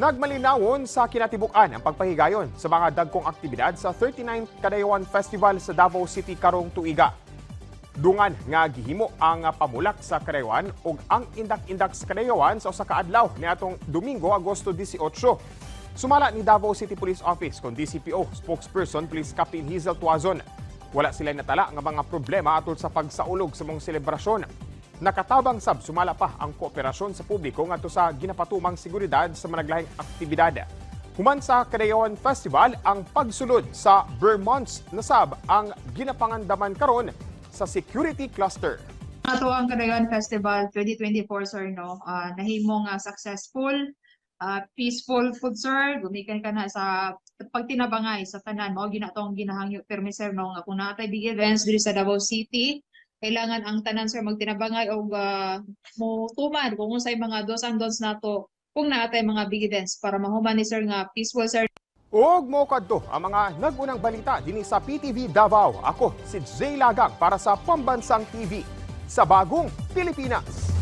Nagmalinawon sa kinatibukan ang pagpahigayon sa mga dagkong aktibidad sa 39th Kadayawan Festival sa Davao City karong tuiga. Dungan nga gihimo ang pamulak sa Kadayawan ug ang indak-indak sa Kadayawan sa usa ka adlaw niadtong Domingo, Agosto 18. Sumala ni Davao City Police Office kon DCPO spokesperson Police Captain Hazel Tuazon. Wala sila natala nga mga problema atol sa pagsaulog sa mong selebrasyon. Nakatabang sab sumala pa ang kooperasyon sa publiko ngadto sa ginapatumang seguridad sa managlahing aktibidad. Human sa Kadayawan Festival ang pagsulod sa Vermont's nasab ang ginapangandaman karon sa security cluster. Ato ang Kadayon Festival 2024 sir no ah, nahimo nga successful ah, peaceful food sir gumikan ka na sa pagtinabangay sa tanan mao ginatong ginahangyo permi sir no nga kung natay big events diri sa Davao City kailangan ang tanan sir magtinabangay og uh, mo tuman kung unsay mga dos and don'ts nato kung natay mga events para mahuman ni sir nga peaceful sir Ug mo kadto ang mga nagunang balita dinhi sa PTV Davao. Ako si Jay Lagang para sa Pambansang TV sa Bagong Pilipinas.